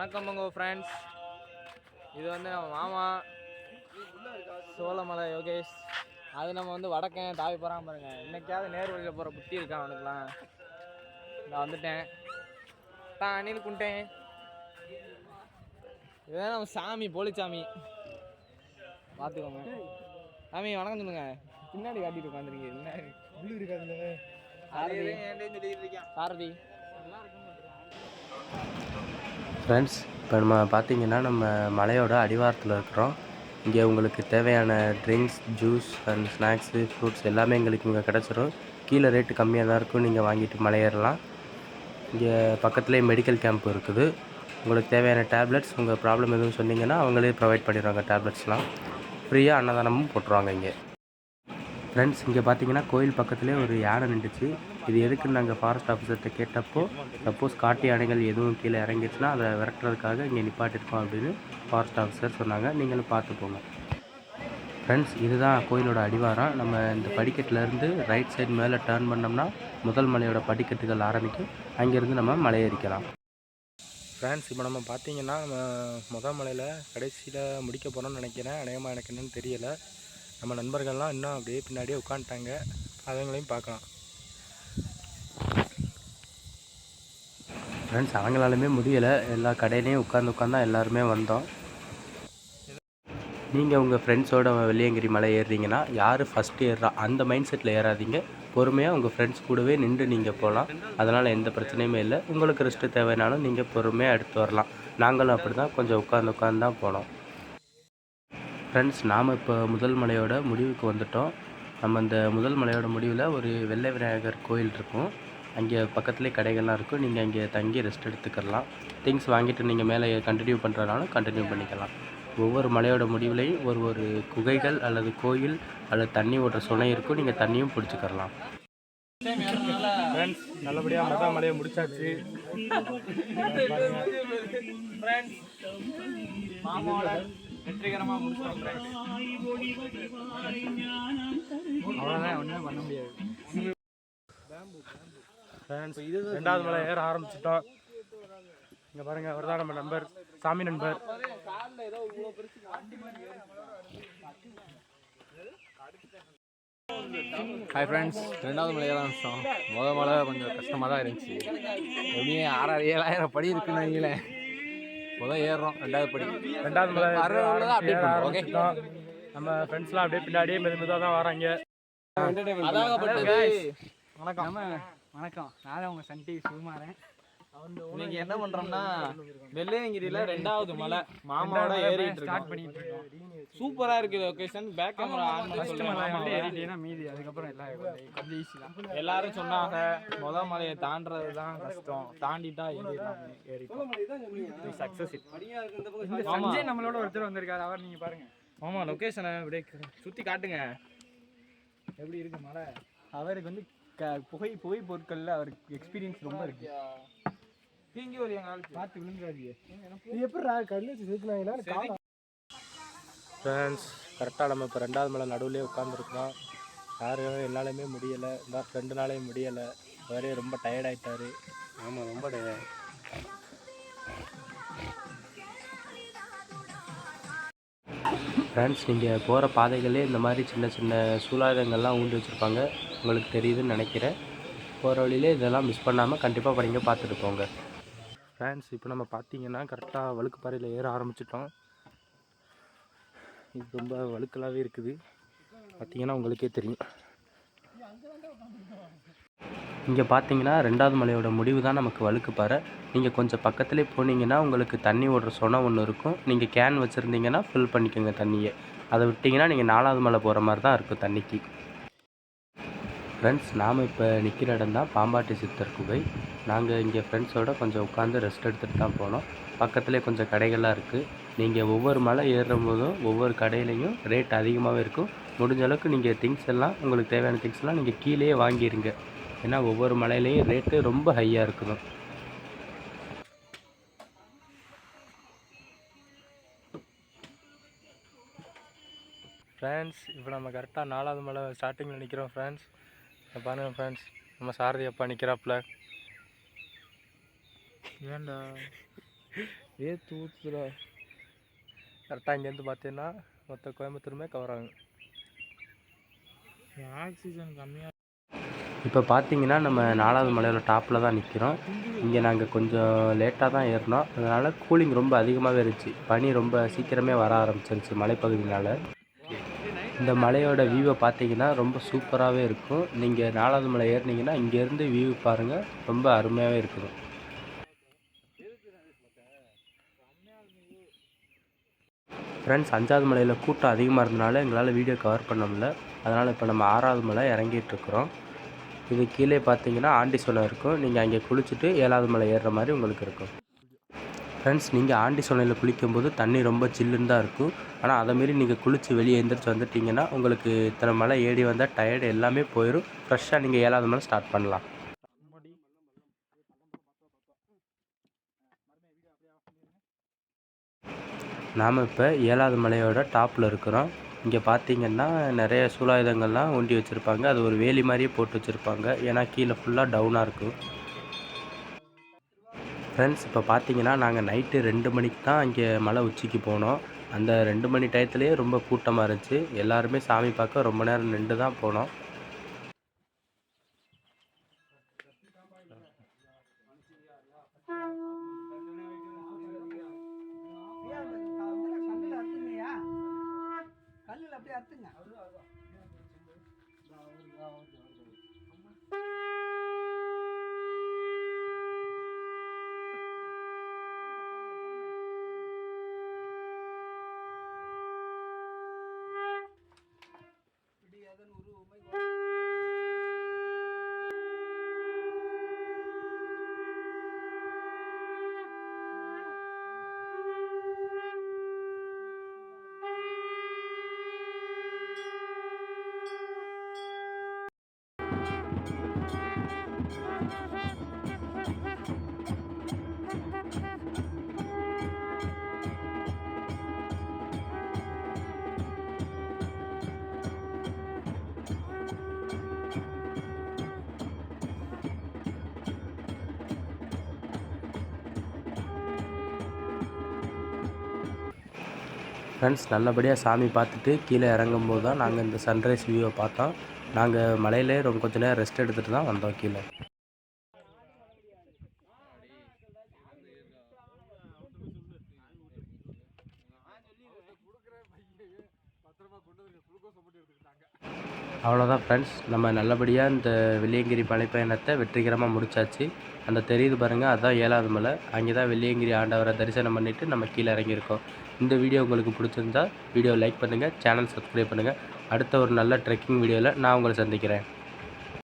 வணக்கம் உங்கள் ஃப்ரெண்ட்ஸ் இது வந்து நம்ம மாமா சோளமலை யோகேஷ். அது நம்ம வந்து வடக்கன் தாவி போகிறான் பாருங்க. இன்னைக்காவது நேர் வழியில் போகிற புத்தி இருக்கான் அவனுக்குலாம் நான் வந்துட்டேன். தான் அணில் குண்டேன். இதுதான் நம்ம சாமி போலிச்சாமி. பார்த்துக்கோங்க சாமி வணக்கம் சொல்லுங்க. பின்னாடி காட்டிட்டு உட்காந்துருக்கீங்க என்ன உள்ளு இருக்காதுல்ல. சாரதி. சாரதி. ஃப்ரெண்ட்ஸ் இப்போ நம்ம பார்த்தீங்கன்னா நம்ம மலையோட அடிவாரத்தில் இருக்கிறோம். இங்கே உங்களுக்கு தேவையான drinks juice and snacks fruits எல்லாமே எங்களுக்கு இங்கே கிடச்சிரும். கீழே ரேட்டு கம்மியாக தான் இருக்கும். நீங்கள் வாங்கிட்டு மலையேறலாம். இங்கே பக்கத்துலேயே மெடிக்கல் கேம்ப் இருக்குது. உங்களுக்கு தேவையான டேப்லெட்ஸ் உங்கள் ப்ராப்ளம் எதுவும் சொன்னீங்கன்னா அவங்களே ப்ரொவைட் பண்ணிடுவாங்க டேப்லெட்ஸ்லாம் ஃப்ரீயாக அன்னதானமும் போட்டுருவாங்க இங்கே. ஃப்ரெண்ட்ஸ் இங்கே பார்த்தீங்கன்னா கோயில் பக்கத்துலேயே ஒரு யானை நின்றுச்சு. இது எதுக்குன்னு நாங்கள் ஃபாரஸ்ட் ஆஃபீஸர்கிட்ட கேட்டப்போ சப்போஸ் காட்டு யானைகள் எதுவும் கீழே இறங்கிடுச்சுன்னா அதை விரட்டுறதுக்காக இங்கே நிப்பாட்டிருக்கோம் அப்படின்னு ஃபாரஸ்ட் ஆஃபீஸர் சொன்னாங்க. நீங்களும் பார்த்து போங்க. ஃப்ரெண்ட்ஸ் இதுதான் கோயிலோட அடிவாரம். நம்ம இந்த படிக்கட்டிலேருந்து ரைட் சைடு மேலே டேர்ன் பண்ணோம்னா முதல் மலையோட படிக்கட்டுகள் ஆரம்பிக்கும். அங்கேருந்து நம்ம மலையேறிக்கலாம் ஃப்ரெண்ட்ஸ் இப்போ நம்ம பார்த்தீங்கன்னா நம்ம முதல் மலையில் கடைசியில் முடிக்க போகிறோம்னு நினைக்கிறேன். அநேகமாக எனக்கு என்னென்னு தெரியலை. நம்ம நண்பர்கள்லாம் இன்னும் அப்படியே பின்னாடியே உட்காந்துட்டாங்க. அவங்களையும் பார்க்கலாம். ஃப்ரெண்ட்ஸ் அவங்களாலுமே முடியலை. எல்லா கடையிலையும் உட்காந்து உட்காந்து தான் எல்லாருமே வந்தோம். நீங்கள் உங்கள் ஃப்ரெண்ட்ஸோட வெள்ளியங்கிரி மலை ஏறுறீங்கன்னா யார் ஃபஸ்ட்டு ஏறுறா அந்த மைண்ட் செட்டில் ஏறாதீங்க. பொறுமையாக உங்கள் ஃப்ரெண்ட்ஸ் கூடவே நின்று நீங்கள் போகலாம் அதனால் எந்த பிரச்சனையுமே இல்லை. உங்களுக்கு ரெஸ்ட்டு தேவைனாலும் நீங்கள் பொறுமையாக எடுத்து வரலாம். நாங்களும் அப்படி தான் கொஞ்சம் உட்காந்து உட்காந்து தான் போனோம். ஃப்ரெண்ட்ஸ் நாம் இப்போ முதல் மலையோட முடிவுக்கு வந்துட்டோம். நம்ம இந்த முதல் மலையோட முடிவில் ஒரு வெள்ளை விநாயகர் கோயில் இருக்கும். அங்கே பக்கத்துலேயே கடைகள்லாம் இருக்கும் நீங்கள் அங்கே தங்கி ரெஸ்ட் எடுத்துக்கலாம் திங்ஸ் வாங்கிட்டு நீங்கள் மேலே கண்டினியூ பண்ணுறதுனாலும் கண்டினியூ பண்ணிக்கலாம். ஒவ்வொரு மலையோட முடிவுலையும் ஒரு ஒரு குகைகள் அல்லது கோயில் அல்லது தண்ணி ஓடுற சுனை இருக்கும். நீங்கள் தண்ணியும் பிடிச்சிக்கிறலாம். ஃப்ரெண்ட்ஸ் நல்லபடியாக மகா மலையை முடிச்சாச்சு. வெற்றிகரமாக அவ்வளோதான் ஒன்றுமே பண்ண முடியாது. ஃப்ரெண்ட்ஸ் ரெண்டாவது மலை ஏற ஆரம்பிச்சிட்டோம். இங்கே பாருங்கள் அவர் தான் நம்ம நண்பர் சாமி நண்பர். ஹாய் ஃப்ரெண்ட்ஸ் ரெண்டாவது மலை ஏற ஆரம்பிச்சிட்டோம் முத மலை கொஞ்சம் கஷ்டமாக தான் இருந்துச்சு. எப்படியும் ஆறாயிரம் ஏழாயிரம் படி இருக்குன்னு வைங்களேன். முதல் ஏறுறோம் ரெண்டாவது படி. ரெண்டாவது மலை அறுபது நம்ம ஃப்ரெண்ட்ஸ்லாம் அப்படியே பின்னாடியே மெது மெதுவாக தான் வராங்க. அதாகப்பட்டது. வணக்கம். வணக்கம். நான் தான் உங்க சன் டிவி சுகுமாரன் இன்னைக்கு என்ன பண்றோம்னா வெள்ளையங்கிரியில ரெண்டாவது மலை மாமாவோட ஏறிட்டு ஸ்டார்ட் பண்ணிட்டு இருக்கோம். சூப்பரா இருக்கு லொகேஷன் பேக் கேமரா ஆன் பண்ணி ஃபர்ஸ்ட் சொல்லுங்க. மீதி அதுக்கப்புறம் எல்லாம் கொஞ்சம் ஈஸி தான் எல்லாரும் சொன்னாங்க முத மலையை தாண்டறது தான் கஷ்டம். தாண்டிட்டா ஏறிடலாம் ஏறிட்டோம். சக்சஸ். சஞ்சய் நம்மளோட ஒருத்தர் வந்திருக்காரு. அவர் நீங்க பாருங்க. ஆமா லொகேஷனை அப்படியே சுத்தி காட்டுங்க. எப்படி இருக்கு மலை? அவருக்கு வந்து க- புகை புகை பொருட்கள்ல அவருக்கு எக்ஸ்பீரியன்ஸ் ரொம்ப இருக்கு. தீங்கி ஒரு எங்க ஆளுக்கு பார்த்து விழுந்துடாதீங்க இது எப்படி கல்லு வச்சு சேர்த்துனாங்கன்னா ஃப்ரெண்ட்ஸ் கரெக்டாக நம்ம இப்போ ரெண்டாவது மலை நடுவுலேயே உட்காந்துருக்கோம் யாரும் என்னாலுமே முடியலை. இந்த ரெண்டு நாளையும் முடியலை. அவரே ரொம்ப டயர்ட் ஆயிட்டாரு. ஆமாம் ரொம்ப டயர்ட் ஃப்ரெண்ட்ஸ் நீங்கள் போகிற பாதைகளே இந்த மாதிரி சின்ன சின்ன சூலாயுதங்கள்லாம் ஊண்டி வச்சுருப்பாங்க. உங்களுக்கு தெரியுதுன்னு நினைக்கிறேன். போகிற வழியிலே இதெல்லாம் மிஸ் பண்ணாமல் கண்டிப்பாக படிங்க பார்த்துட்டு போங்க. ஃப்ரெண்ட்ஸ் இப்போ நம்ம பார்த்தீங்கன்னா கரெக்டாக வழுக்குப்பாறையில் ஏற ஆரம்பிச்சிட்டோம். இது ரொம்ப வழுக்கலாகவே இருக்குது. பார்த்தீங்கன்னா உங்களுக்கே தெரியும். இங்கே பார்த்தீங்கன்னா ரெண்டாவது மலையோட முடிவு தான் நமக்கு வழுக்குப்பாறை. நீங்கள் கொஞ்சம் பக்கத்துலேயே போனீங்கன்னா உங்களுக்கு தண்ணி ஓடுற சொனை ஒன்று இருக்கும். நீங்கள் கேன் வச்சுருந்தீங்கன்னா ஃபில் பண்ணிக்கோங்க தண்ணியை. அதை விட்டிங்கன்னா நீங்கள் நாலாவது மலை போகிற மாதிரி தான் இருக்கும் தண்ணிக்கு. ஃப்ரெண்ட்ஸ் நாம் இப்போ நிற்கிற இடம் தான் பாம்பாட்டி சித்தர் குகை. நாங்கள் இங்கே ஃப்ரெண்ட்ஸோட கொஞ்சம் உட்காந்து ரெஸ்ட் எடுத்துகிட்டு தான் போனோம். பக்கத்துலேயே கொஞ்சம் கடைகள்லாம் இருக்குது நீங்கள் ஒவ்வொரு மலை ஏறும் போதும் ஒவ்வொரு கடையிலையும் ரேட் அதிகமாகவே இருக்கும். முடிஞ்ச அளவுக்கு நீங்கள் திங்ஸ் எல்லாம் உங்களுக்கு தேவையான திங்ஸ் எல்லாம் நீங்கள் கீழேயே வாங்கிடுங்க ஏன்னா ஒவ்வொரு மலையிலையும் ரேட்டு ரொம்ப ஹையாக இருக்குது ஃப்ரெண்ட்ஸ் இப்போ நம்ம கரெக்டாக நாலாவது மலை ஸ்டார்டிங்கில் நிற்கிறோம் ஃப்ரெண்ட்ஸ் பாருங்கள் ஃப்ரெண்ட்ஸ் நம்ம சாரதி அப்பா நிற்கிறாப்புல ஏன்டா? ஏ தூத்துடா கரெக்டாக இங்கேருந்து பார்த்தீங்கன்னா மொத்த கோயம்புத்தூருமே கவர் ஆகும் ஆக்சிஜன் கம்மியாக இப்போ பார்த்தீங்கன்னா நம்ம நாலாவது மலையோட டாப்பில் தான் நிற்கிறோம் இங்கே நாங்கள் கொஞ்சம் லேட்டாக தான் ஏறினோம். அதனால் கூலிங் ரொம்ப அதிகமாகவே இருந்துச்சு. பனி ரொம்ப சீக்கிரமே வர ஆரம்பிச்சிருச்சு மலைப்பகுதினால இந்த மலையோட வியூவை பார்த்தீங்கன்னா ரொம்ப சூப்பராகவே இருக்கும். நீங்கள் நாலாவது மலை ஏறினீங்கன்னா இங்கேருந்து வியூ பாருங்கள் ரொம்ப அருமையாகவே இருக்குது. ஃப்ரெண்ட்ஸ் அஞ்சாவது மலையில் கூட்டம் அதிகமாக இருந்தனால எங்களால் வீடியோ கவர் பண்ண முடியல. அதனால் இப்போ நம்ம ஆறாவது மலை இறங்கிட்டுருக்குறோம் இது கீழே பார்த்தீங்கன்னா ஆண்டிசோலை இருக்கும். நீங்கள் அங்கே குளிச்சுட்டு ஏழாவது மலை ஏறுற மாதிரி உங்களுக்கு இருக்கும். ஃப்ரெண்ட்ஸ் நீங்கள் ஆண்டி சோலையில் குளிக்கும்போது தண்ணி ரொம்ப சில்லுன்னு தான் இருக்கும். ஆனால் அதை மாரி நீங்கள் குளித்து வெளியே எந்திரிச்சு வந்துட்டீங்கன்னா உங்களுக்கு இத்தனை மலை ஏடி வந்தால் டயர்டு எல்லாமே போயிடும் ஃப்ரெஷ்ஷாக நீங்கள் ஏழாவது மலை ஸ்டார்ட் பண்ணலாம். நாம் இப்போ ஏழாவது மலையோட டாப்பில் இருக்கிறோம். இங்கே பார்த்தீங்கன்னா நிறைய சூலாயுதங்கள்லாம் ஒண்டி வச்சுருப்பாங்க. அது ஒரு வேலி மாதிரியே போட்டு வச்சுருப்பாங்க. ஏன்னா கீழே ஃபுல்லாக டவுனாக இருக்கும். ஃப்ரெண்ட்ஸ் இப்போ பார்த்தீங்கன்னா நாங்கள் நைட்டு ரெண்டு மணிக்கு தான் இங்கே மலை உச்சிக்கு போனோம். அந்த ரெண்டு மணி டயத்துலேயே ரொம்ப கூட்டமாக இருந்துச்சு. எல்லாருமே சாமி பார்க்க ரொம்ப நேரம் நின்று தான் போனோம். கல்லில் அப்படியே அறுத்துங்க. ஃப்ரெண்ட்ஸ் நல்லபடியாக சாமி பார்த்துட்டு கீழே இறங்கும்போது தான் நாங்கள் இந்த சன்ரைஸ் வியூவை பார்த்தோம். நாங்கள் மலையிலே ரொம்ப கொஞ்ச நேரம் ரெஸ்ட் எடுத்துகிட்டு தான் வந்தோம் கீழே. அவ்வளோதான் ஃப்ரெண்ட்ஸ் நம்ம நல்லபடியாக இந்த வெள்ளியங்கிரி மலைப்பயணத்தை வெற்றிகரமாக முடிச்சாச்சு. அந்த தெரியுது பாருங்கள் அதுதான் ஏழாவது மலை. அங்கே தான் வெள்ளியங்கிரி ஆண்டவரை தரிசனம் பண்ணிவிட்டு நம்ம கீழே இறங்கியிருக்கோம். இந்த வீடியோ உங்களுக்கு பிடிச்சிருந்தா வீடியோ லைக் பண்ணுங்கள் சேனல் சப்ஸ்கிரைப் பண்ணுங்கள் அடுத்த ஒரு நல்ல ட்ரெக்கிங் வீடியோவில் நான் உங்களை சந்திக்கிறேன்.